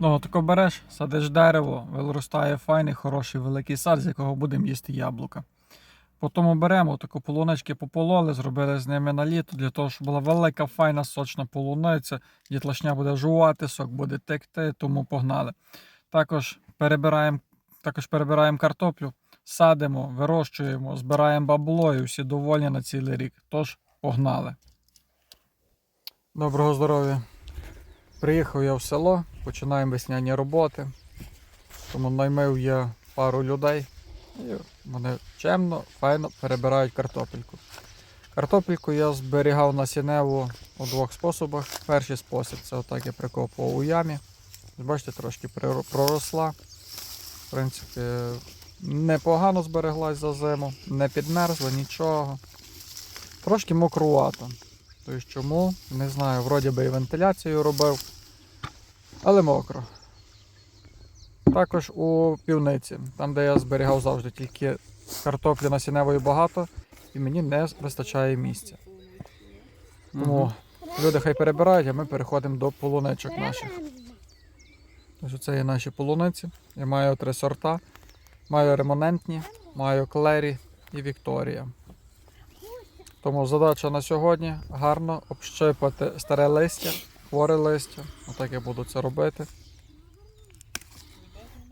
Ну, тако береш, садиш дерево, виростає файний, хороший великий сад, з якого будемо їсти яблука. Потім беремо таку полунички попололи, зробили з ними на літо, для того, щоб була велика, файна, сочна полуниця. Дітлашня буде жувати, сок буде текти, тому погнали. Також перебираємо, також перебираємо картоплю, садимо, вирощуємо, збираємо бабло і всі довольні на цілий рік. Тож погнали. Доброго здоров'я. Приїхав я в село, починаємо весняні роботи. Тому наймив я пару людей. І вони чемно, файно перебирають картопельку. Картопельку я зберігав насінневу у двох способах. Перший спосіб це отак я прикопував у ямі. Бачите, трошки проросла. В принципі, непогано збереглась за зиму, не підмерзла нічого. Трошки мокрувато. Тобто чому? Не знаю, вроді би і вентиляцію робив, але мокро. Також у півниці, там де я зберігав завжди тільки картоплі насінневої багато, і мені не вистачає місця. Тому люди хай перебирають, а ми переходимо до полуничок наших. Ось це є наші полуниці. Я маю три сорта. Маю ремонентні, маю клері і Вікторія. Тому задача на сьогодні гарно общипати старе листя, хворе листя. Отак я буду це робити.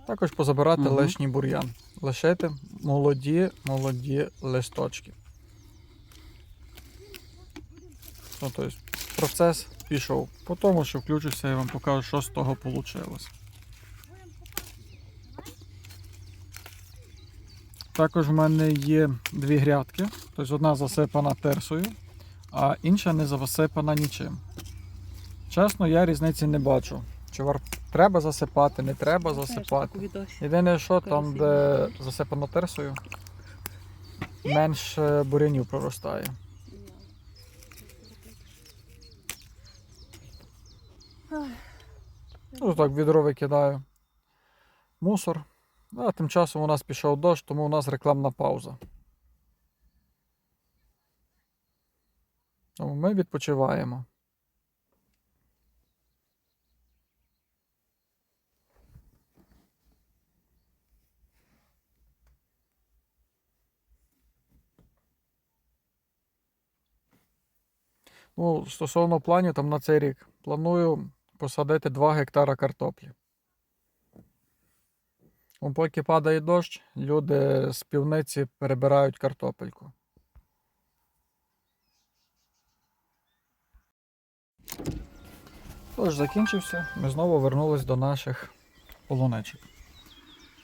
Також позабирати Мгм. лишній бур'ян. Лишити молоді, молоді листочки. Ну, тобто, процес пішов. По тому, що включуся, я вам покажу, що з того вийшло. Також в мене є дві грядки. Тобто одна засипана терсою, а інша не засипана нічим. Чесно, я різниці не бачу. Чи вар... треба засипати, не треба засипати. Єдине, що там, де засипано терсою, менше бурянів проростає. Ну, так, відро викидаю. Мусор. А тим часом у нас пішов дощ, тому у нас рекламна пауза. Тому ми відпочиваємо. Ну, стосовно планів, там на цей рік планую посадити 2 гектара картоплі. Поки падає дощ, люди з півниці перебирають картопельку. Тож, закінчився. Ми знову вернулись до наших полуничок.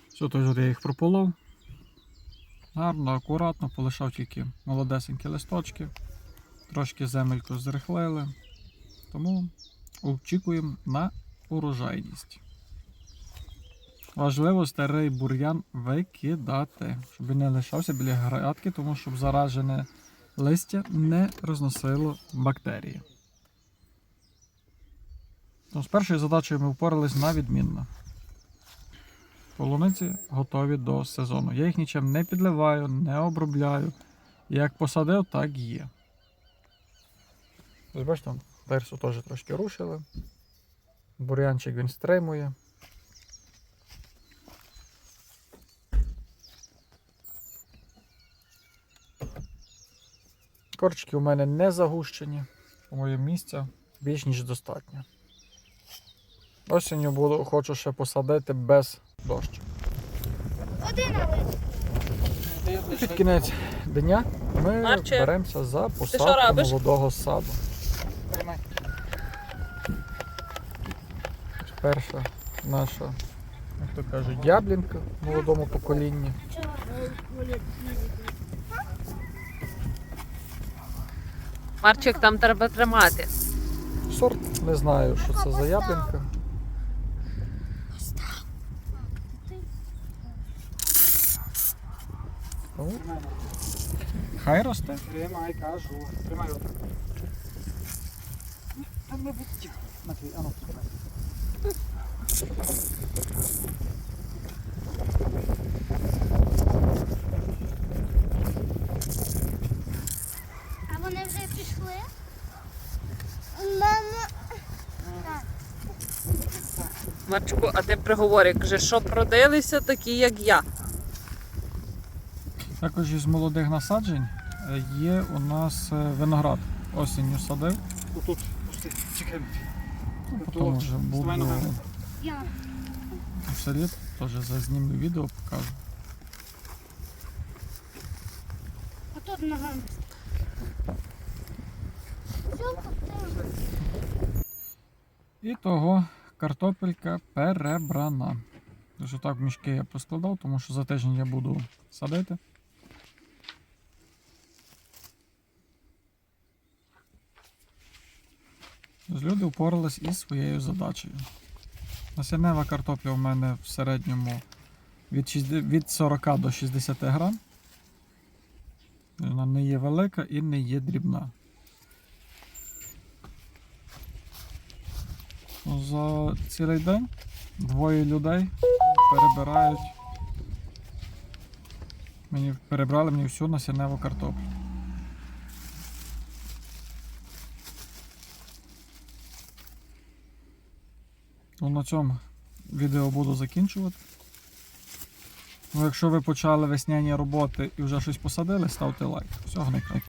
Все, тож я їх прополов. Гарно, акуратно, полишав тільки молодесенькі листочки. Трошки земельку зрихлили. Тому очікуємо на урожайність. Важливо старий бур'ян викидати, щоб він не лишався біля грядки, тому щоб заражене листя не розносило бактерії. Ну, з першою задачею ми впорались на відмінно. Полуниці готові до сезону. Я їх нічим не підливаю, не обробляю. Як посадив, так є. Ось бачите, там персу теж трошки рушили. Бур'янчик він стримує. Корчики у мене не загущені, тому є місця більш ніж достатньо. Осінню буду, хочу ще посадити без дощу. Один. Під кінець дня ми Марче, беремося за посадку молодого саду. Перша наша, як то кажуть, яблінка в молодому поколінні. Марчик, там треба тримати. Сорт не знаю, що це за яблінка. Хай росте. Тримай, кажу. Тримай отак. Там не будь. Матвій, ану. А вони вже пішли? Мама. Так. Марчику, а ти приговорі, каже, що продилися такі, як я. Також із молодих насаджень е, є у нас е, виноград. Осінню садив, Отут, пусти, чекай, потім вже буду селі, теж зазнімлю відео, покажу. Ногами. Все. І того картопелька перебрана. Тож так в мішки я поскладав, тому що за тиждень я буду садити. Люди впорались із своєю задачею. Насіннева картопля у мене в середньому від, 60 від 40 до 60 грам. Вона не є велика і не є дрібна. За цілий день двоє людей перебирають. Мені перебрали мені всю насінневу картоплю. Ну, на цьому відео буду закінчувати. Ну, якщо ви почали весняні роботи і вже щось посадили, ставте лайк. Всього найкраще.